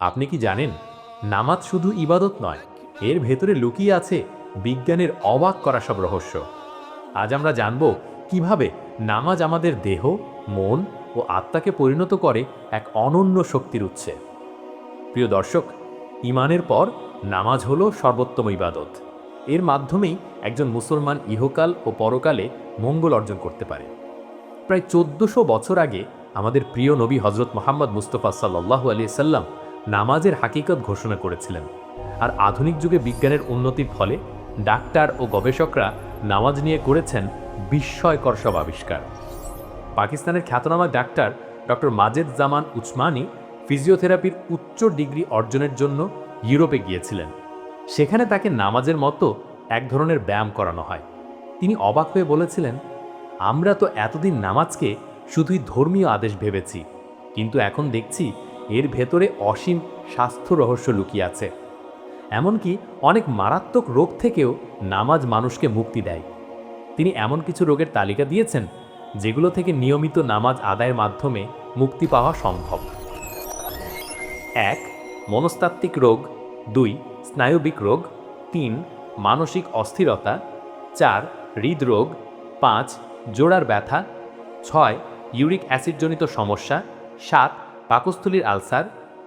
আপনি কি জানেন, নামাজ শুধু ইবাদত নয়, এর ভেতরে লুকিয়ে আছে বিজ্ঞানের অবাক করা সব রহস্য। আজ আমরা জানব কীভাবে নামাজ আমাদের দেহ, মন ও আত্মাকে পরিণত করে এক অনন্য শক্তির উৎসে। প্রিয় দর্শক ইমানের পর নামাজ হলো সর্বোত্তম ইবাদত। এর মাধ্যমেই একজন মুসলমান ইহকাল ও পরকালে মঙ্গল অর্জন করতে পারে। প্রায় চোদ্দশো বছর আগে আমাদের প্রিয় নবী হজরত মোহাম্মদ মুস্তফা সাল্লাহ আলি সাল্লাম নামাজের হাকিকত ঘোষণা করেছিলেন। আর আধুনিক যুগে বিজ্ঞানের উন্নতির ফলে ডাক্তার ও গবেষকরা নামাজ নিয়ে করেছেন বিস্ময়কর সব আবিষ্কার। পাকিস্তানের খ্যাতনামা ডাক্তার ডক্টর মাজেদ জামান উসমানি ফিজিওথেরাপির উচ্চ ডিগ্রি অর্জনের জন্য ইউরোপে গিয়েছিলেন। সেখানে তাকে নামাজের মতো এক ধরনের ব্যায়াম করানো হয়। তিনি অবাক হয়ে বলেছিলেন, আমরা তো এতদিন নামাজকে শুধুই ধর্মীয় আদেশ ভেবেছি, কিন্তু এখন দেখছি এর ভেতরে অসীম স্বাস্থ্য রহস্য লুকিয়ে আছে। এমনকি অনেক মারাত্মক রোগ থেকেও নামাজ মানুষকে মুক্তি দেয়। তিনি এমন কিছু রোগের তালিকা দিয়েছেন, যেগুলো থেকে নিয়মিত নামাজ আদায়ের মাধ্যমে মুক্তি পাওয়া সম্ভব। এক, মনস্তাত্ত্বিক রোগ। দুই, স্নায়বিক রোগ। তিন, মানসিক অস্থিরতা। চার, হৃদরোগ। পাঁচ, জোড়ার ব্যথা। ছয়, ইউরিক অ্যাসিডজনিত সমস্যা। সাত পাকস্থলীর আলসার,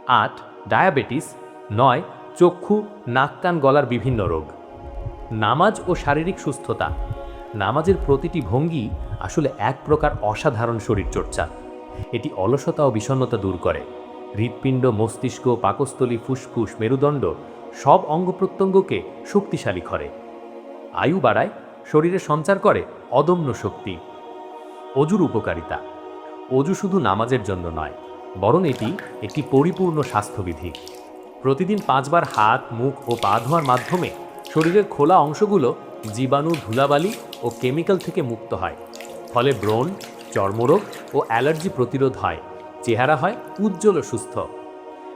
আট, ডায়াবেটিস, নয়, চক্ষু, নাক, কান, গলার বিভিন্ন রোগ। নামাজ ও শারীরিক সুস্থতা। নামাজের প্রতিটি ভঙ্গি আসলে এক প্রকার অসাধারণ শরীরচর্চা। এটি অলসতা ও বিষণ্ণতা দূর করে। হৃৎপিণ্ড, মস্তিষ্ক, পাকস্থলী, ফুসফুস, মেরুদণ্ড সব অঙ্গ প্রত্যঙ্গকে শক্তিশালী করে। আয়ু বাড়ায়, শরীরে সঞ্চার করে অদম্য শক্তি। অজুর উপকারিতা। অজু শুধু নামাজের জন্য নয় বরং এটি একটি পরিপূর্ণ স্বাস্থ্যবিধি। প্রতিদিন পাঁচবার হাত, মুখ ও পা ধোয়ার মাধ্যমে শরীরের খোলা অংশগুলো জীবাণু, ধুলাবালি ও কেমিক্যাল থেকে মুক্ত হয়। ফলে ব্রণ, চর্মরোগ ও অ্যালার্জি প্রতিরোধ হয়, চেহারা হয় উজ্জ্বল ও সুস্থ।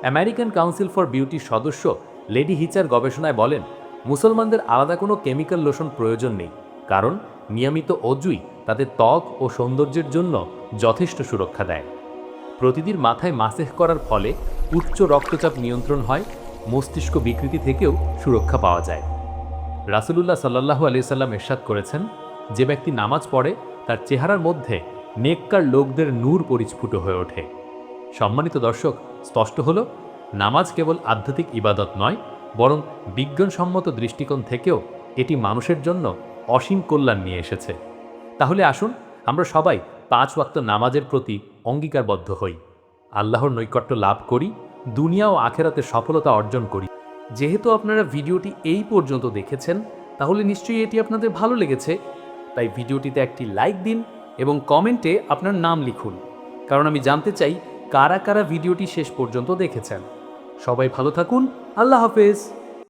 আমেরিকান কাউন্সিল ফর বিউটির সদস্য লেডি হিচার গবেষণায় বলেন, মুসলমানদের আলাদা কোনো কেমিক্যাল লোশন প্রয়োজন নেই, কারণ নিয়মিত অজুই তাদের ত্বক ও সৌন্দর্যের জন্য যথেষ্ট সুরক্ষা দেয়। প্রতিদিন মাথায় মাসেহ করার ফলে উচ্চ রক্তচাপ নিয়ন্ত্রণ হয়, মস্তিষ্ক বিকৃতি থেকেও সুরক্ষা পাওয়া যায়। রাসুলুল্লাহ সাল্লাহু আলিয়াল্লাম এরশাদ করেছেন, যে ব্যক্তি নামাজ পড়ে, তার চেহারার মধ্যে নেককার লোকদের নূর পরিস্ফুট হয়ে ওঠে। সম্মানিত দর্শক, স্পষ্ট হলো, নামাজ কেবল আধ্যাত্মিক ইবাদত নয়, বরং বিজ্ঞানসম্মত দৃষ্টিকোণ থেকেও এটি মানুষের জন্য অসীম কল্যাণ নিয়ে এসেছে। তাহলে আসুন, আমরা সবাই পাঁচ ওয়াক্ত নামাজের প্রতি অঙ্গীকারবদ্ধ হই। আল্লাহর নৈকট্য লাভ করি, দুনিয়া ও আখেরাতে সফলতা অর্জন করি। যেহেতু আপনারা ভিডিওটি এই পর্যন্ত দেখেছেন, তাহলে নিশ্চয়ই এটি আপনাদের ভালো লেগেছে। তাই ভিডিওটিতে একটি লাইক দিন এবং কমেন্টে আপনার নাম লিখুন, কারণ আমি জানতে চাই কারা কারা ভিডিওটি শেষ পর্যন্ত দেখেছেন। সবাই ভালো থাকুন, আল্লাহ হাফেজ।